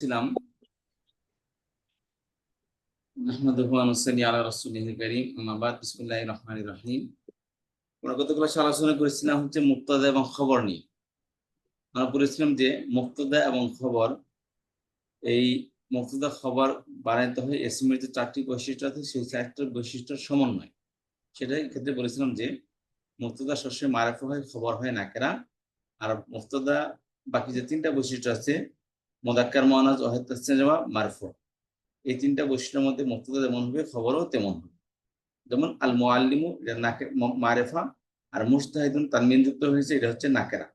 ছিলাম। এই মুক্তাদা খবর হয় যে চারটি বৈশিষ্ট্য আছে, সেই চারটি বৈশিষ্ট্যের সমন্বয়। সেটাই ক্ষেত্রে বলেছিলাম যে মুক্তদা শস্যে মারাফা হয়, খবর হয় না নাকেরা আর মুক্তদা বাকি যে তিনটা বৈশিষ্ট্য আছে মোদাক্কার মহানাজ অহেতাবা মারফু। এই তিনটা বৈশিষ্ট্যের মধ্যে মুক্তদা যেমন হবে, খবরও তেমন হবে। যেমন আল মোয়াল্লিমু এটা নাকে মারেফা আর মুস্তাহিদুন তানমিন যুক্ত হয়েছে, এটা হচ্ছে নাকেরা।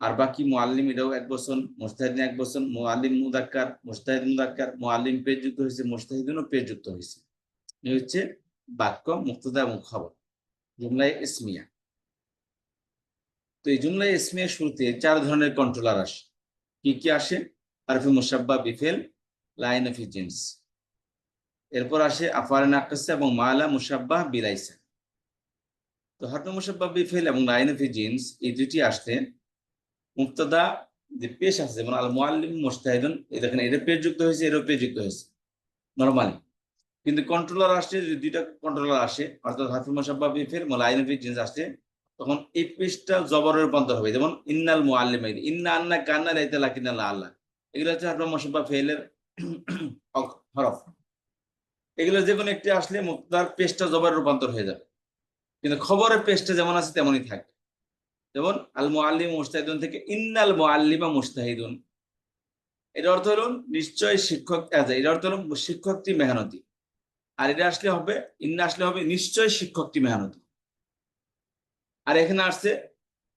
আর বাকি মোয়াল্লিম এটাও এক বছর মুস্তাহিদিন এক বছর মোয়াল্লিম মুদাক্কার মুস্তাহিদ মুদাক্কার মোয়াল্লিম পেজ যুক্ত হয়েছে মুস্তাহিদিনও পেজ যুক্ত হয়েছে। এই হচ্ছে বাক্য মুক্তদা এবং খবর। জুমলায় ইসমিয়া। তো এই জুমলায় ইসমিয়া শুরুতে চার ধরনের কন্ট্রোলার আসে। কি কি আসে? আরফি মুসাব্বা বিফেল, লাইন অফ জিন্স। এরপর আসে আফারে নাকাসা এবং মালা মুসাব্বাহ বিলাইসা। তো হারফে মুসাব্বা বিফেল এবং লাইন অফ জিন্স এই দুটি আসতে মুক্তদা যে পেশ আছে, যেমন আল মুআল্লিম মুস্তাহিদুন এই দেখেন, এটা পেজ যুক্ত হয়েছে, এরও পেজ যুক্ত হয়েছে। নরমালি। কিন্তু কন্ট্রোলার আসছে, যদি দুইটা কন্ট্রোলার আসে, অর্থাৎ হারফে মুসাব্বা বিফেল লাইন অফ জিন্স আসছে তখন এই পেজটা জবরের রূপান্তর হবে। যেমন, ইন্নাল মুআল্লিম ইন্না আন্না কান্না লাইতা লাকিনা আল্লাহ এগুলো হচ্ছে হারফে মুসাব্বা ফেলের হরফ। এগুলো যে কোনো একটি আসলে মুক্তার পেজটা জবরের রূপান্তর হয়ে যাবে। কিন্তু খবরের পেজটা যেমন আছে, তেমনই থাকবে। যেমন, আল মুআল্লিম মুস্তাহিদুন থেকে, ইন্নাল মুআল্লিমা মুস্তাহিদুন এর অর্থ হলো নিশ্চয় শিক্ষক এর অর্থ হলো শিক্ষকটি মেহনতি। আর এটা আসলে হবে, ইন্না আসলে হবে নিশ্চয় শিক্ষকটি মেহনতি। আর এখানে আসছে,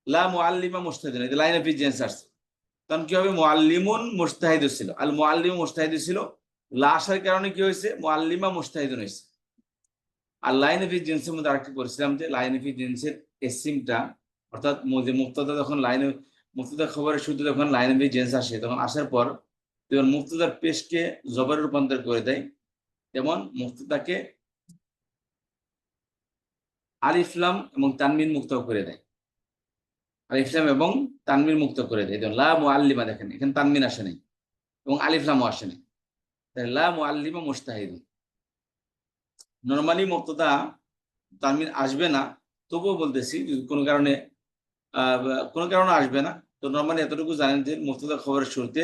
লা মুআল্লিমা মুস্তাহিদুন এই লাইন অফ ইজেন্স আসছে। তখন কি হবে? মুআল্লিমুন মুস্তাহিদ ছিল। আল মুআল্লিম মুস্তাহিদ ছিল। লা আসার কারণে কি হয়েছে? মোয়াল্লিমা মুস্তাহিদুন হয়েছে। আর লাইন অফ জিন্সের মধ্যে আরেকটি করেছিলাম যে লাইন অফ জিন্সের এসিমটা, অর্থাৎ মুক্তদা যখন লাইন মুক্তদা খবরের শুধু যখন লাইন অফ জেন্স আসে, তখন আসার পর যখন মুক্তদার পেশকে জবরের রূপান্তর করে দেয় যেমন মুক্তদাকে আলিফলাম এবং তানমিন মুক্ত করে দেয়। আলিফলাম এবং তানমিন মুক্ত করে দেয়। লা মুআল্লিমা দেখেন, এখানে তানমিন আসে নাই এবং আলিফলামও আসে নাই। লা মুআল্লিমা মুস্তাহিদ নর্মালি মুক্তদা তানমিন আসবে না, তবুও বলতেছি কোনো কারণে কোনো কারণে আসবে না। তো নর্মালি এতটুকু জানেন যে মুক্তদা খবরের শুরুতে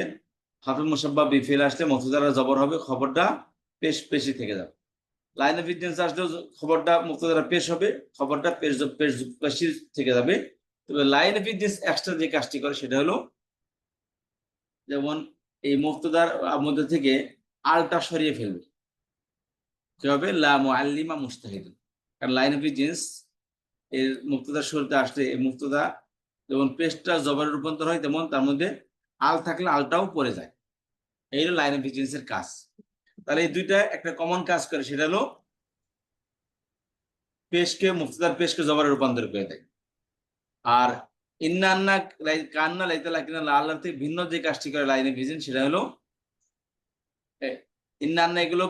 হাফিজ মুসাব্বা বিফেল আসলে মুক্তদারা জবর হবে, খবরটা পেশ, পেশি থেকে যাবে। লাইন অফ ইন্টেন্স আসলেও খবরটা মুক্তদারা পেশ হবে, খবরটা পেশ পেশ থেকে যাবে। তবে লাইন অফ ইন্টেন্স এক্সট্রা যে কাজটি করে সেটা হলো, যেমন এই মুক্তদার মধ্যে থেকে আলটা সরিয়ে ফেলবে। কি হবে? লা মুআল্লিমা মুস্তাহিদ কারণ লাইন অফ ইন্টেন্স এর মুক্তদার শুরুতে আসলে এই মুক্তদা যেমন পেস্টটা জবরের রূপান্তর হয়, তেমন তার মধ্যে আল থাকলে আলটাও পড়ে যায়। এই হলো লাইন অফ এর কাজ। তাহলে এই দুইটা একটা কমন কাজ করে, সেটা হলো পেশকে মুক্তদার পেশকে জবরের রূপান্তর করে দেয়। আর ইন্না আন্না কান্না লাইতে লাকিনা আল্লাহ থেকে ভিন্ন যে কাজটি করে লাইনে ভিজেন, সেটা হলো এগুলো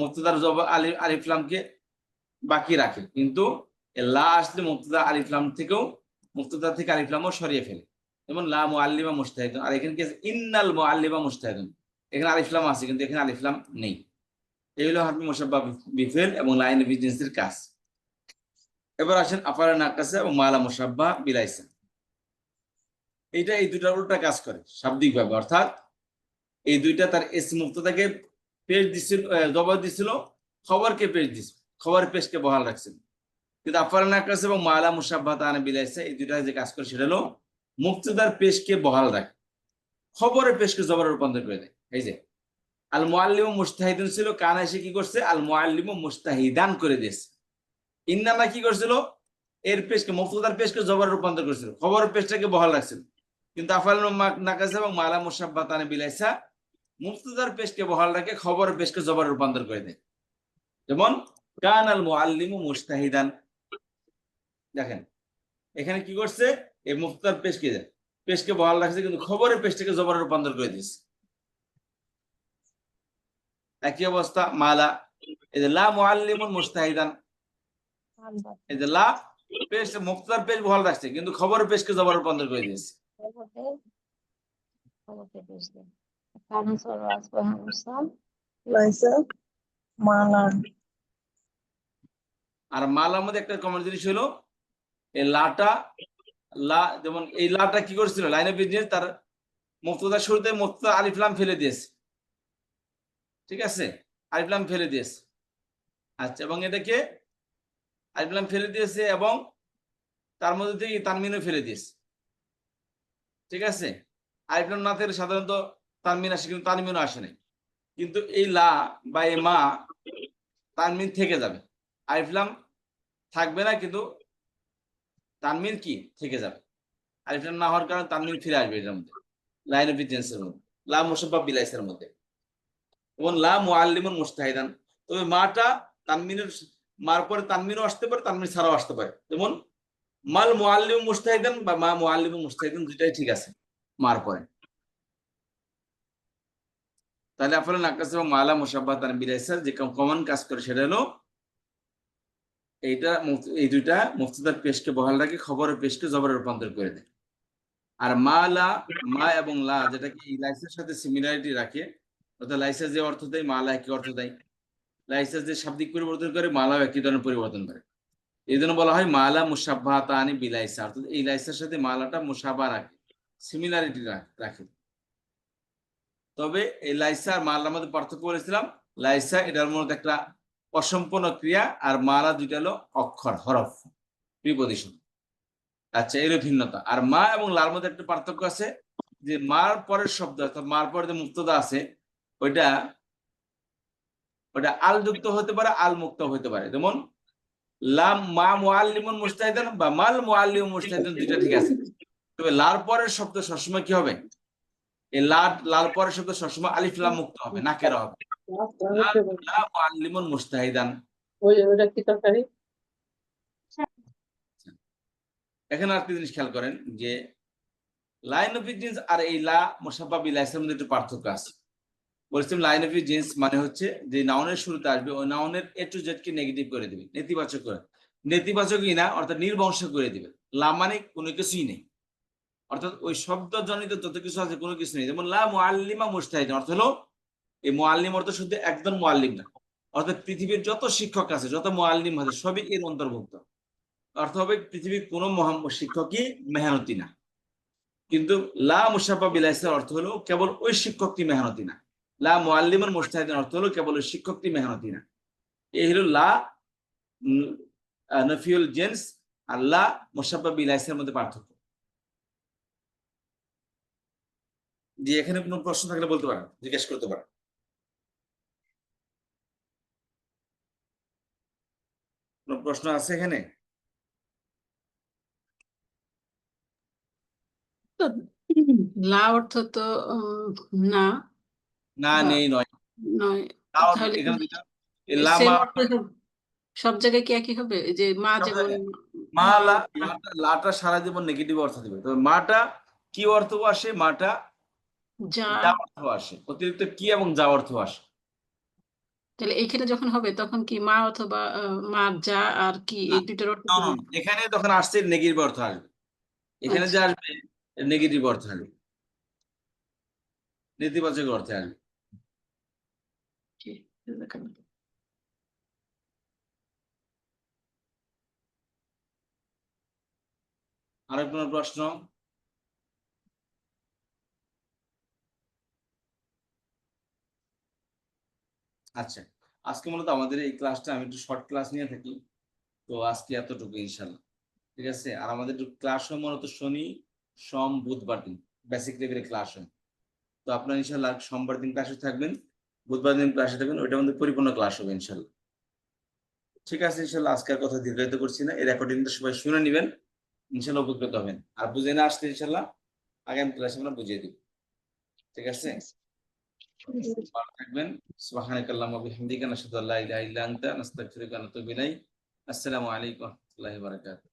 মুক্তদার জব, আলি আলিফলামকে বাকি রাখে। কিন্তু লা আসলে মুক্তদা আলিফলাম থেকেও মুক্তদা থেকে আলিফলামও সরিয়ে ফেলে। যেমন লা মুআল্লিমা মুস্তাহিদুন। আর এখানে ইন্নাল মুআল্লিমা মুস্তাহিদুন। এখানে আলিফলাম আছে, কিন্তু এখানে আলিফলাম নেই। এই হলো হারফি মুসাব্বা বিফেল এবং লাইন বিজনেসের কাজ। এবার আসেন আপারা নাকাসা এবং মালা মুসাব্বা বিলাইসা। এইটা এই দুটার উল্টা কাজ করে শাব্দিক ভাবে অর্থাৎ এই দুইটা তার এস মুক্তদাকে পেজ দিছিল জবাব দিছিল, খবরকে পেজ দিছিল খবর পেজকে বহাল রাখছিল। কিন্তু আফার নাকাস এবং মালা মুসাব্বা তানা বিলাইসা এই দুইটা যে কাজ করে, সেটা হলো মুক্তদার পেশকে বহাল রাখে। খবরের পেশকে জবর রূপান্তর করে দেয়। এই যে, আল মুআল্লিম মুস্তাহিদিন ছিল, কানা এসে কি করছে? আল মুআল্লিম মুস্তাহিদান করে দিয়েছে। ইন্নামা কি করছিল? এর পেশকে মুক্তদার পেশকে জবর রূপান্তর করেছিল। খবরের পেশটাকে বহাল রাখছিল। কিন্তু আফাল নাকাস এবং মালা মুসাব্বা তানা বিলাইসা মুক্তদার পেশকে বহাল রাখে খবরের পেশকে জবর রূপান্তর করে দেয়। যেমন, কান আল মুআল্লিম মুস্তাহিদান দেখেন, এখানে কি করছে? এই মুক্তার পেশকে পেশকে বহাল রাখছে, কিন্তু খবরের পেশটাকে জবর রূপান্তর করে দিচ্ছে একই অবস্থা মালা। এই যে মুস্তাহিদান এই যে লা পেশ মুক্তার পেশ রাখছে কিন্তু খবর পেশকে জবর বন্ধ করে দিয়েছে। আর মালার মধ্যে একটা কমন জিনিস হলো এই লাটা লা যেমন এই লাটা কি করছিল? লাইন অফ বিজনেস তার মুক্তদার শুরুতে মুক্ত আলিফলাম ফেলে দিয়েছে। ঠিক আছে? আলিফলাম ফেলে দিয়েছে। আচ্ছা এবং এটাকে আলিফলাম ফেলে দিয়েছে এবং তার মধ্যে থেকে তানমিনও ফেলে দিয়েছে। ঠিক আছে? আলিফলাম না থাকলে সাধারণত তানমিন আসে, কিন্তু তানমিনও আসে নাই। কিন্তু এই লা বা এই মা তানমিন থেকে যাবে। আলিফলাম থাকবে না, কিন্তু তানমিন কি? থেকে যাবে। আলিফলাম না হওয়ার কারণে তানমিন ফিরে আসবে এটার মধ্যে। লাইন অফ এর মধ্যে। লা মুসাব্বা বিলাইসের মধ্যে। এবং মুস্তাহিদান। তবে মাটা তানমিনের, মার পরে তানমিনও আসতে পারে, তানমিন ছাড়াও আসতে পারে। যেমন, মাল মুস্তাহিদান বা মা মুস্তাহিদান দুটাই ঠিক আছে, মার পরে। তাহলে আপনার নাকাস এবং মালা যে কমন কাজ করে সেটা হলো, এইটা এই দুইটা মুফতদার পেশকে বহাল রাখে, খবরের পেশকে জবরে রূপান্তর করে দেয়। আর মা লা মা এবং লা যেটাকে এই লাইসের সাথে সিমিলারিটি রাখে অর্থাৎ লাইসেন্স যে অর্থ দেয়, মালা একই অর্থ দেয়। লাইসেন্স যে শাব্দিক পরিবর্তন করে, মালাও একই ধরনের পরিবর্তন করে। এই জন্য বলা হয় মালা তানি অর্থাৎ এই সাথে মালাটা মুসাবা রাখে সিমিলারিটি রাখে। তবে এই লাইসা আর মালার মধ্যে পার্থক্য লাইসা এটার মধ্যে একটা অসম্পূর্ণ ক্রিয়া আর মালা দুইটা হলো অক্ষর, হরফ, প্রিপজিশন। আচ্ছা এর ভিন্নতা। আর মা এবং লার মধ্যে একটা পার্থক্য আছে যে মার পরের শব্দ, অর্থাৎ মার পরে যে মুক্তদা আছে ওইটা ওটা আল যুক্ত হতে পারে আল মুক্ত হতে পারে। যেমন লাম মা মুআল্লিমুন মুস্তাহিদান বা মাল মুআল্লিম মুস্তাহিদান দুইটা ঠিক আছে। তবে লার পরের শব্দ সবসময় কি হবে? এই লাল লাল পরের শব্দ সবসময় আলিফ লাম মুক্ত হবে নাকেরা হবে? লা মুআল্লিমুন মুস্তাহিদান ওই ওটা কি তরকারি? এখানে আরেকটা জিনিস খেয়াল করেন যে লাইন অফ জিন্স আর এই লা মোসাফা বিলাইসের মধ্যে একটু পার্থক্য আছে। বলছিলাম লাইন অফ জিন্স মানে হচ্ছে যে নাউনের শুরুতে আসবে, ওই নাউনের এ টু জেড কে নেগেটিভ করে দিবে, নেতিবাচক করে। নেতিবাচকই না, অর্থাৎ নির্বংশ করে দিবে। লা মানে কোনো কিছুই নেই। অর্থাৎ ওই শব্দ জনিত যত কিছু আছে কোনো কিছু নেই। যেমন লা মুআল্লিমা মুস্তাহিদ অর্থ হলো এই মুআল্লিম অর্থ শুধু একজন মুআল্লিম না। অর্থাৎ পৃথিবীর যত শিক্ষক আছে, যত মুআল্লিম আছে, সবই এর অন্তর্ভুক্ত। অর্থ হবে পৃথিবীর কোনো শিক্ষকই মেহনতি না। কিন্তু লা মুসাফা বিলাইসের অর্থ হলো কেবল ওই শিক্ষকটি মেহনতি না। লা মুআল্লিমের মুস্তাহিদের অর্থ হলো কেবল শিক্ষকটি মেহনতি না। এই হলো লা নফিউল জেন্স আর লা মুসাফা বিলাইসের মধ্যে পার্থক্য। যে এখানে কোনো প্রশ্ন থাকলে বলতে পারেন, জিজ্ঞেস করতে পারেন। কোনো প্রশ্ন আছে এখানে? লা অর্থ তো না। না নেই নয়। নয়। তাহলে এখানে দুইটা- এই সব- জায়গায় কি একই হবে? যে মা সব যেমন মা লা লাটা- সারা জীবন নেগেটিভ অর্থ দিবে। তবে মাটা কি অর্থ আসে? মাটা যা। অর্থ আসে। অতিরিক্ত কি এবং যা অর্থ আসে। তাহলে এখানে যখন হবে তখন কি মা অথবা মা যা আর কি এই দুইটার অর্থ এখানে যখন আসছে নেগেটিভ অর্থ আসবে। এখানে যে আসবে নেগেটিভ অর্থ আসবে। নেতিবাচক অর্থে আসবে। জি, জাযাকাল্লাহ। আরও কোনো আচ্ছা আজকে মূলত আমাদের এই ক্লাসটা আমি একটু শর্ট ক্লাস নিয়ে থাকি তো আজকে এতটুকু ইনশাল্লাহ ঠিক আছে? আর আমাদের ক্লাস হয় মূলত শনি সোম বুধবার দিন বেসিক লেভেলের ক্লাস হয়। তো আপনার ইনশাল্লাহ সোমবার দিন ক্লাসে থাকবেন। বুধবার দিন ক্লাসে থাকবেন ওইটা আমাদের পরিপূর্ণ ক্লাস হবে ইনশাল্লাহ। ঠিক আছে ইনশাল্লাহ আজকের কথা দীর্ঘায়িত করছি না এই রেকর্ডিংটা সবাই শুনে নেবেন ইনশাল্লাহ উপকৃত হবেন। আর বুঝে না আসলে ইনশাল্লাহ আগামী ক্লাসে আমরা বুঝিয়ে দিব। ঠিক আছে? ভালো থাকবেন। সুবহানাকাল্লাহুম্মা ওয়া বিহামদিকা নাশহাদু আল্লা ইলাহা ইল্লা আনতা নাস্তাগফিরুকা ওয়া নাতুবু ইলাইক। আসসালামু আলাইকুম ওয়া রাহমাতুল্লাহি ওয়া বারাকাতুহু।